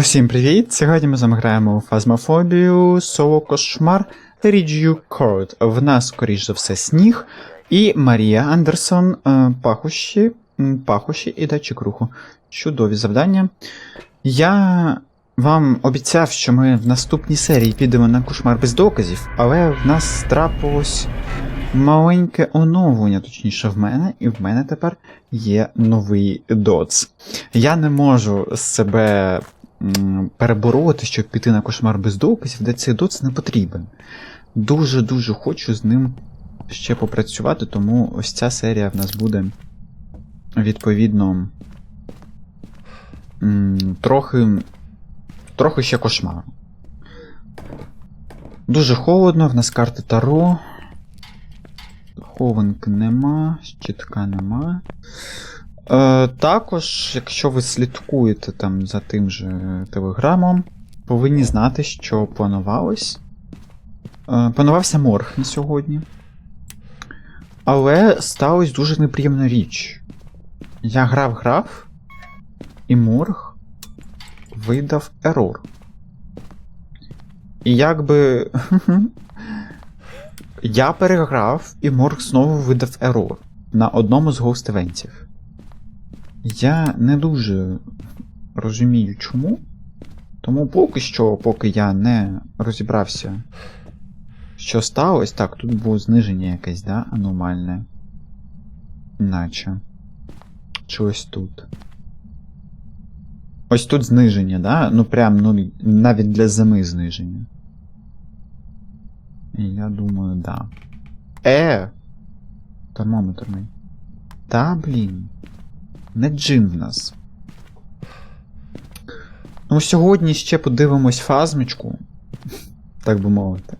Усім привіт! Сьогодні ми з вами граємо у фазмофобію, соло кошмар Ріджю Корд. В нас, скоріш за все, сніг. І Марія Андерсон, е, пахощі, пахощі і датчик руху. Чудові завдання. Я вам обіцяв, що ми в наступній серії підемо на кошмар без доказів, але в нас трапилось маленьке оновлення, точніше в мене, і в мене тепер є новий доц. Я не можу себе перебороти, щоб піти на кошмар без доказів, де цей доц не потрібен. Дуже-дуже хочу з ним ще попрацювати, тому ось ця серія в нас буде відповідно трохи, трохи ще кошмару. Дуже холодно, в нас карти Таро. Хованки нема, щитка нема. Е, також, якщо ви слідкуєте там за тим же телеграмом, повинні знати, що планувалось. Е, планувався морг на сьогодні. Але сталася дуже неприємна річ. Я грав-грав, і морг видав ерор. І якби. Я переграв, і морг знову видав ерор на одному з гост-евентів. Я не дуже розумію чому. Тому поки що, поки я не розібрався, що сталося, так, тут було зниження якесь, да, аномальне. Наче. Чи ось тут. Ось тут зниження, да? Ну прям, ну, навіть для зими зниження. Я думаю, да. Е! Термометр мій. Та, блін. Не джин в нас. Ну, сьогодні ще подивимось фазмочку, так би мовити.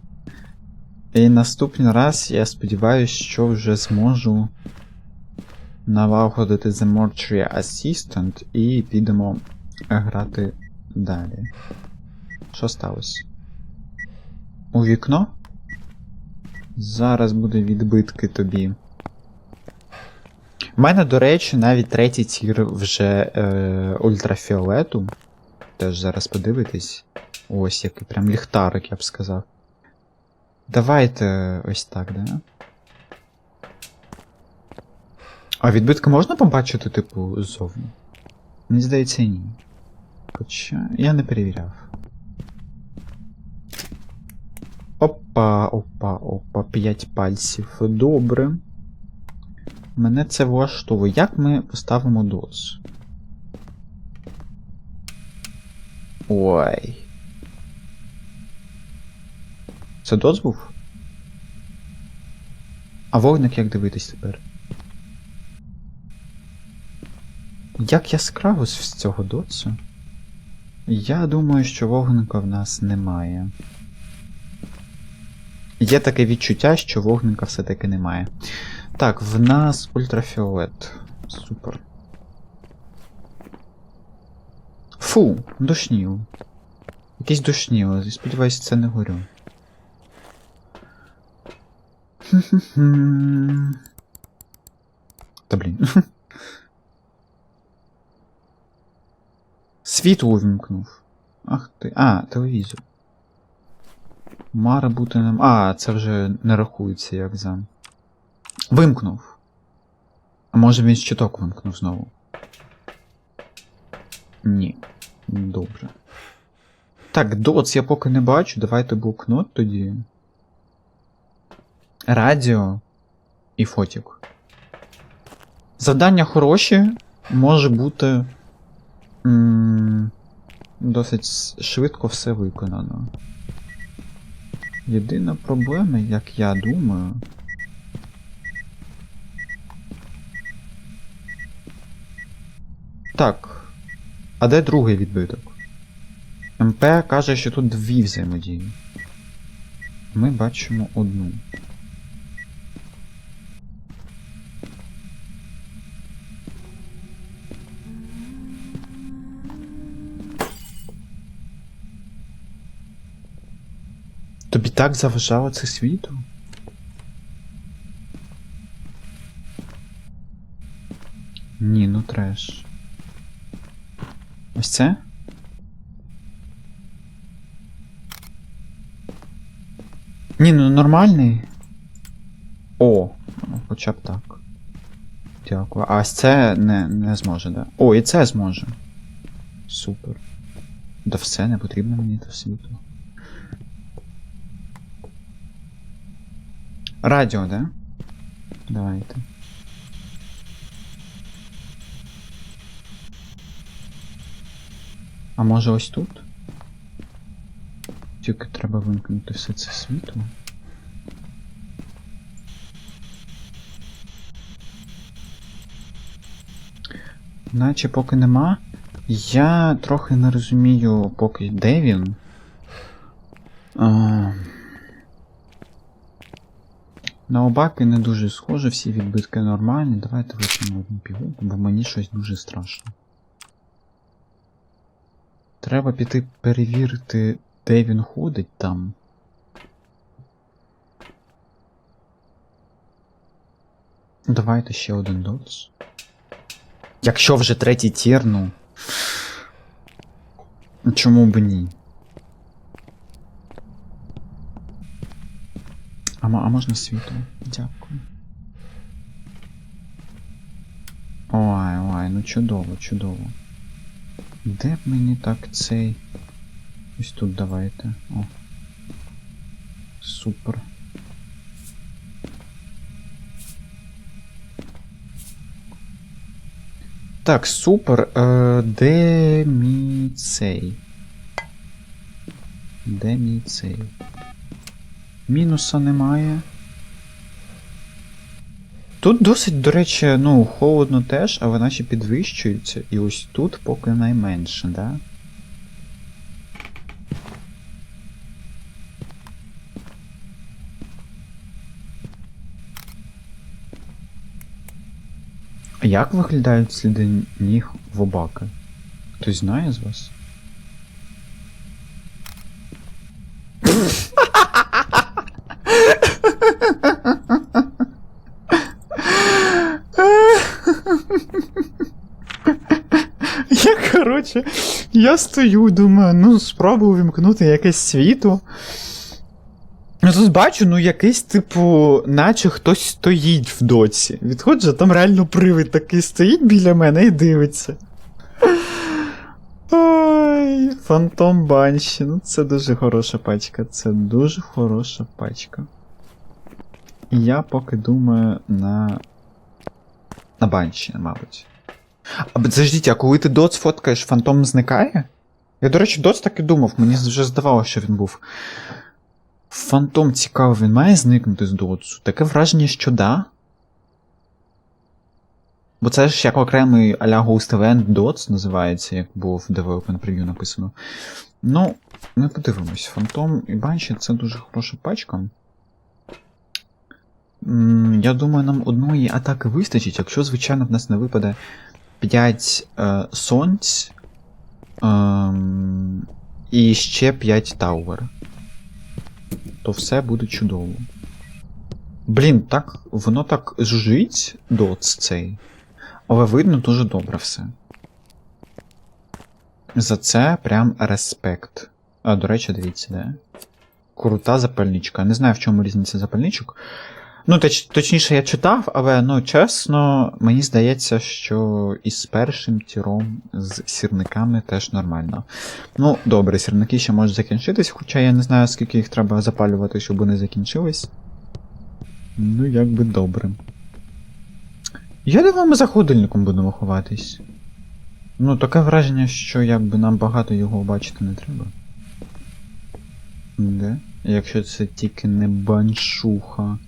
І наступний раз я сподіваюся, що вже зможу налагодити The Mortuary Assistant і підемо грати далі. Що сталося? У вікно? Зараз буде відбитки тобі. У мене, до речі, навіть третій тір вже е, ультрафіолету. Теж зараз подивитись. Ось який прям ліхтарик, я б сказав. Давайте ось так, да? А відбитки можна побачити, типу, ззовні? Мені здається, ні. Хоча я не перевіряв. Опа, опа, опа, 5 пальців. Добре. Мене це влаштовує. Як ми поставимо доц? Ой. Це доц був? А вогник як дивитись тепер? Як яскраво з цього доцу? Я думаю, що вогника в нас немає. Є таке відчуття, що вогника все-таки немає. Так, в нас ультрафіолет. Супер. Фу, душніло. Якийсь душніло, сподіваюся, це не горю. Та блін. Світло вимкнув. Ах ти. А, телевізор. Мара бути нам. А, це вже не рахується як за. Вимкнув. А може він щиток вимкнув знову? Ні. Добре. Так, доц я поки не бачу. Давайте блокнот тоді. Радіо і фотік. Завдання хороші, може бути. Досить швидко все виконано. Єдина проблема, як я думаю. Так. А де другий відбиток? МП каже, що тут дві взаємодії. Ми бачимо одну. Тобі так заважало це світу? Ні, ну треш. Ось це. Ні, ну нормальний. О, хоча б так. Дякую. А це не не зможе, да? О, і це зможе. Супер. Да все, не потрібно мені це світу. Радіо, да? Давайте. А може ось тут? Тільки треба вимкнути все це світло. Наче поки нема. Я трохи не розумію, поки де він. А... На обаки не дуже схоже, всі відбитки нормальні. Давайте вип'ємо одну пігулку, бо мені щось дуже страшно. Треба піти перевірити, де він ходить там. Давайте ще один доц. Якщо вже третій тір, ну. Чому б ні? А, а можна світло? Дякую. Ой, ой, ну чудово, чудово. Де б мені так цей. Ось тут давайте. О. Супер. Так, супер. Е, де мій цей? Де мій цей? Мінуса немає. Тут досить, до речі, ну, холодно теж, але наші підвищуються. І ось тут поки найменше, да? Як виглядають сліди ніг в обаки? Хтось знає з вас? Коротше, я стою, думаю, ну спробую вимкнути якесь світло. Ну тут бачу, ну якийсь, типу, наче хтось стоїть в доці. Відходжу, там реально привид такий стоїть біля мене і дивиться. Ой, фантом банші. Ну це дуже хороша пачка. Це дуже хороша пачка. І я поки думаю на. На банші, мабуть. А подождіть, а коли ти доц фоткаєш, фантом зникає? Я, до речі, доц так і думав, мені вже здавалося, що він був. Фантом цікаво, він має зникнути з доцу. Таке враження, що да. Бо це ж як окремий а-ля Ghost Event Dots називається, як було в Development Preview написано. Ну, ми подивимось. Фантом і Банші це дуже хороша пачка. Я думаю, нам одної атаки вистачить, якщо, звичайно, в нас не випаде 5 е, сонць ем, і ще 5 Тауер. То все буде чудово. Блін, так, воно так жужить доц цей. Але видно дуже добре все. За це прям респект. А, до речі, дивіться, де? Крута запальничка. Не знаю, в чому різниця запальничок. Ну, точ, точніше, я читав, але ну, чесно, мені здається, що із першим тіром з сірниками теж нормально. Ну, добре, сірники ще можуть закінчитись, хоча я не знаю, скільки їх треба запалювати, щоб вони закінчились. Ну, як би добре. Я думаю, ми за холодильником будемо ховатись. Ну, таке враження, що якби нам багато його бачити не треба. Де? Якщо це тільки не баншуха.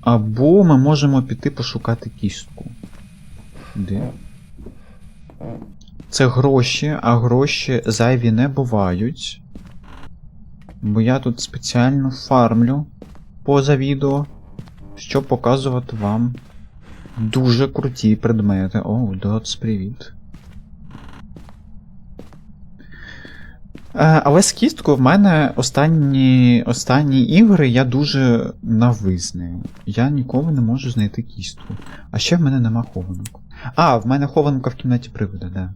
Або ми можемо піти пошукати кістку. Де? Це гроші, а гроші зайві не бувають. Бо я тут спеціально фармлю поза відео, щоб показувати вам дуже круті предмети. О, Доц, привіт. Але з кісткою в мене останні, останні ігри я дуже навизний. Я ніколи не можу знайти кістку. А ще в мене нема хованок. А, в мене хованка в кімнаті привода, да.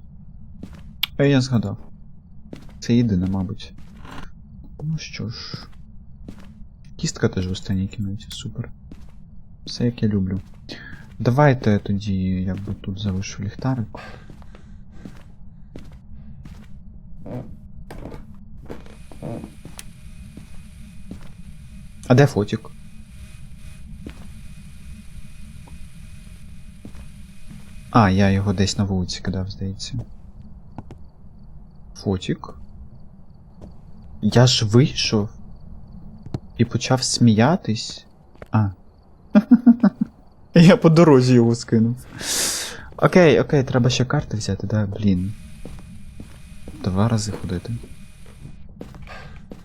Е, Я згадав. Це єдине, мабуть. Ну що ж. кістка теж в останній кімнаті, супер. Все як я люблю. Давайте тоді я би тут залишу ліхтарик. А де фотік? А, я його десь на вулиці кидав, здається. Фотік. Я ж вийшов і почав сміятись. А. Я по дорозі його скинув. Окей, окей, треба ще карти взяти, да, блін. Два рази ходити.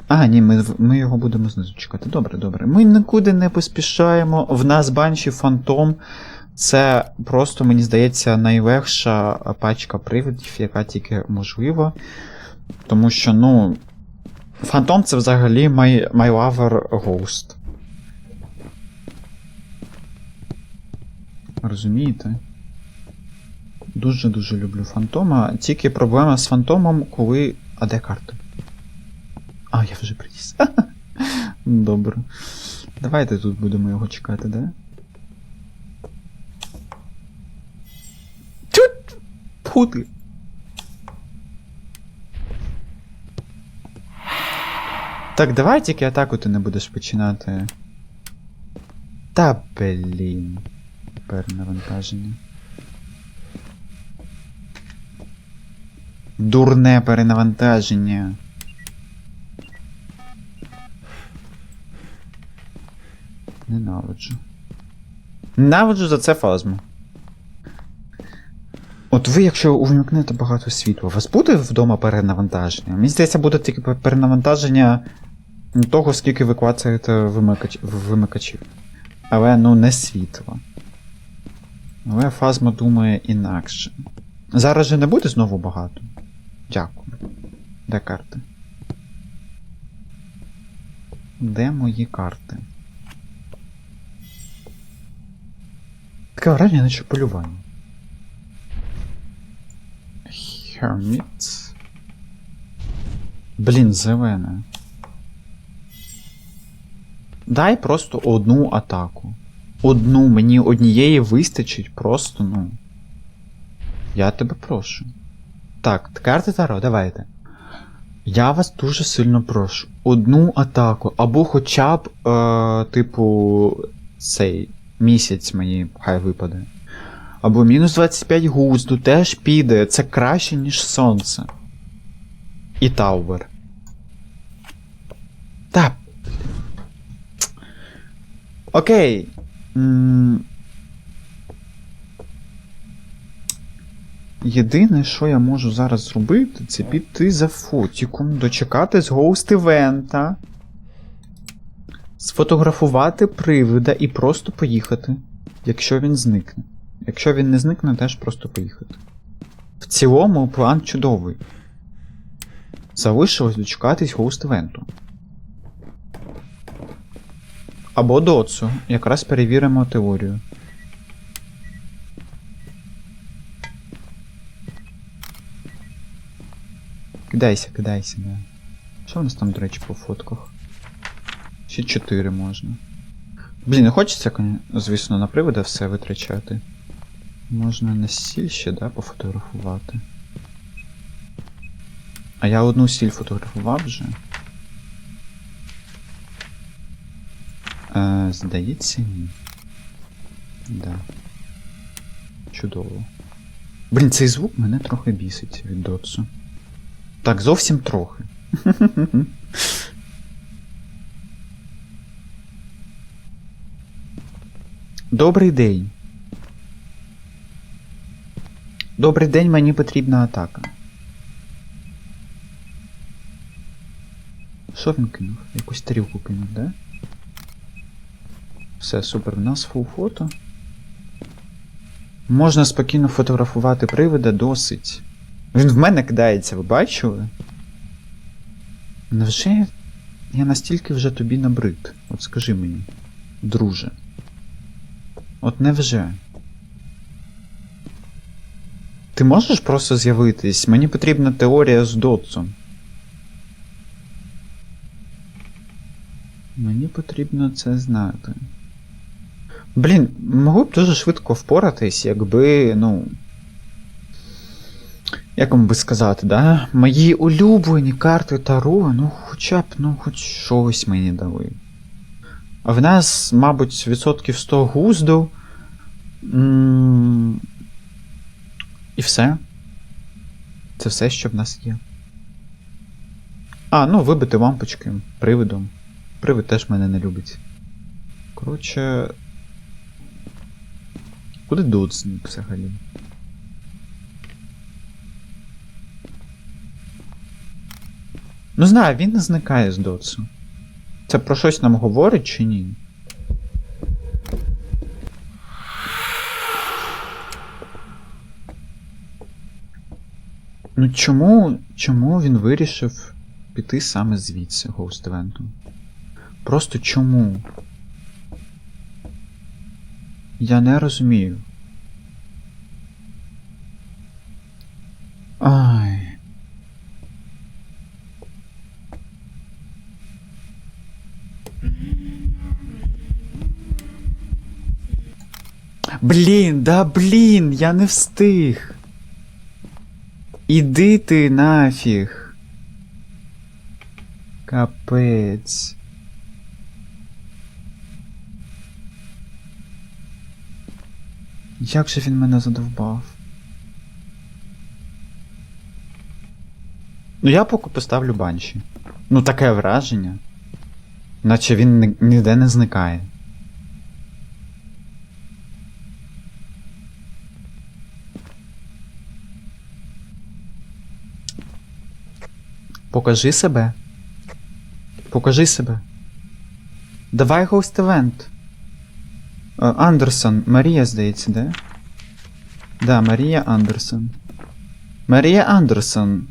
А, ні, ми, ми його будемо знизу чекати. Добре, добре. Ми нікуди не поспішаємо. В нас банші фантом. Це просто, мені здається, найлегша пачка привидів, яка тільки можлива. Тому що, ну. Фантом це взагалі my, my lover ghost. Розумієте? Дуже-дуже люблю фантома. Тільки проблема з фантомом, коли. А де карта? А, я вже приніс. Добре. Давайте тут будемо його чекати, да? Чуть! Пути! Так, давай тільки атаку ти не будеш починати. Та блін. Перенавантаження. Дурне перенавантаження. Ненавиджу. Ненавиджу за це фазму. От ви, якщо увімкнете багато світла, у вас буде вдома перенавантаження? Мені здається, буде тільки перенавантаження того, скільки ви клацаєте вимикач... вимикачів. Але ну не світла. Але фазма думає інакше. Зараз же не буде знову багато. Дякую. Де карти? Де мої карти? Таке враження, наче полювання. Hermit. Блін, зелене. Дай просто одну атаку. Одну, мені однієї вистачить просто, ну. Я тебе прошу. Так, карти Таро, давайте. Я вас дуже сильно прошу. Одну атаку, або хоча б, е, типу, цей місяць мені хай випаде. Або мінус 25 гузду теж піде. Це краще, ніж сонце. І Таувер. Та. Окей. Єдине, що я можу зараз зробити, це піти за фотіком, дочекатись гоуст-івента, сфотографувати привида і просто поїхати, якщо він зникне. Якщо він не зникне, теж просто поїхати. В цілому план чудовий. Залишилось дочекатись гоуст-івенту. Або доцу. Якраз перевіримо теорію. Кидайся, кидайся, да. Що в нас там, до речі, по фотках? Ще 4 можна. Блін, не хочеться, звісно, на привода все витрачати. Можна на сіль ще, да, пофотографувати. А я одну сіль фотографував вже. Е, здається, ні. Да. Чудово. Блін, цей звук мене трохи бісить від дотсу. Так, зовсім трохи. Добрий день. Добрий день, мені потрібна атака. Що він кинув? Якусь тарілку кинув, да? Все, супер, у нас фул фото. Можна спокійно фотографувати привида досить. Він в мене кидається, ви бачили? Невже я настільки вже тобі набрид? От скажи мені, друже. От невже? Ти можеш просто з'явитись? Мені потрібна теорія з Дотсом. Мені потрібно це знати. Блін, могу б дуже швидко впоратись, якби, ну. Як вам би сказати, да? Мої улюблені карти Таро, ну хоча б, ну, хоч щось мені дали. В нас, мабуть, відсотків 100 гузду. І все. Це все, що в нас є. А, ну, вибити лампочки привидом. Привид теж мене не любить. Коротше. Куди Дот взагалі? Ну знаю, він не зникає з Дотсу. Це про щось нам говорить чи ні? Ну чому, чому він вирішив піти саме звідси, Event? Просто чому? Я не розумію. Ай. Блін, да блін, я не встиг. Іди ти нафіг. Капець. Як же він мене задовбав? Ну я поки поставлю банші. Ну таке враження. Наче він ніде не зникає. Покажи себе. Покажи себе. Давай гост евент. Е, Андерсон, Марія, здається, де? Да, Марія Андерсон. Марія Андерсон.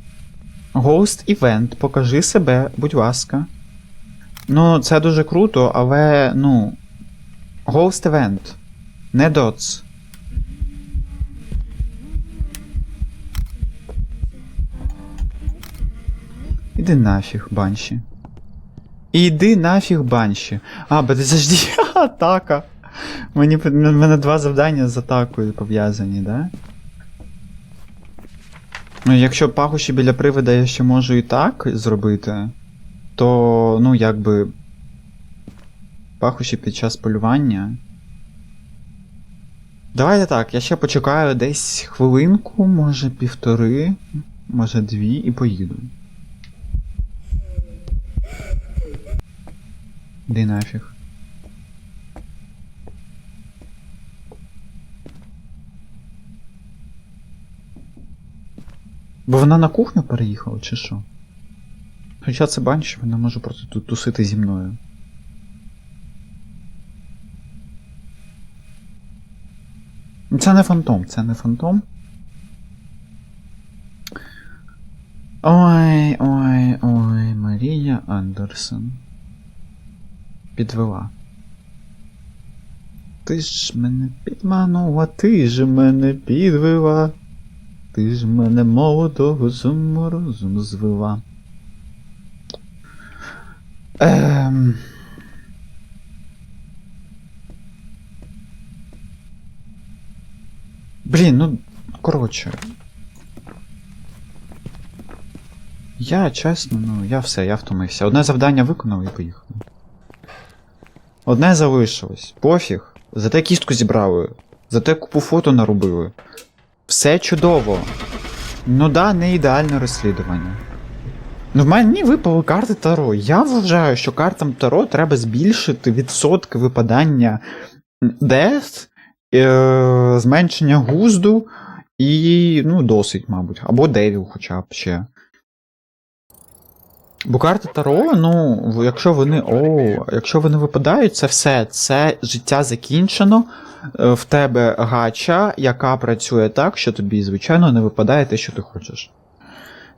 Гост івент, покажи себе, будь ласка. Ну, це дуже круто, але, ну. Гост івент. Не доц. Іди нафіг, банші. Іди нафіг, банші. А, подожди, атака. Мені мене два завдання з атакою пов'язані, да? Ну, якщо пахощі біля привида я ще можу і так зробити, то, ну, якби. Пахощі під час полювання. Давайте так, я ще почекаю десь хвилинку, може півтори, може дві, і поїду. Іди нафіг. Бо вона на кухню переїхала, чи що? Хоча це банші, вона може просто тут тусити зі мною. Це не фантом, це не фантом. Ой, ой, ой, Марія Андерсон. Підвела. Ти ж мене підманула, ти ж мене підвела. Ти ж мене молодого з морозом звела. Ем... Блін, ну, коротше. Я чесно, ну, я все, я втомився. Одне завдання виконав і поїхав. Одне залишилось. Пофіг. Зате кістку зібрали. Зате купу фото наробили. Все чудово. Ну да, не ідеальне розслідування. Ну, в мені випали карти Таро. Я вважаю, що картам Таро треба збільшити відсотки випадання Death, е- зменшення гузду і. ну, досить, мабуть. Або Девіл хоча б ще. Бо карти Таро, ну, якщо вони. О, якщо вони випадають, це все. Це життя закінчено. Е, В тебе гача, яка працює так, що тобі, звичайно, не випадає те, що ти хочеш.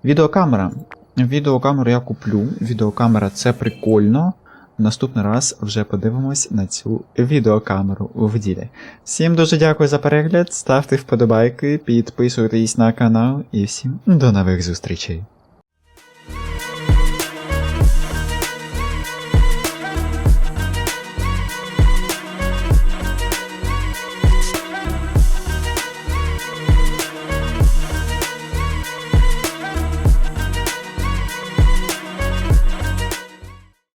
Відеокамера. Відеокамеру я куплю. Відеокамера це прикольно. Наступний раз вже подивимось на цю відеокамеру в ділі. Всім дуже дякую за перегляд, ставте вподобайки, підписуйтесь на канал і всім до нових зустрічей.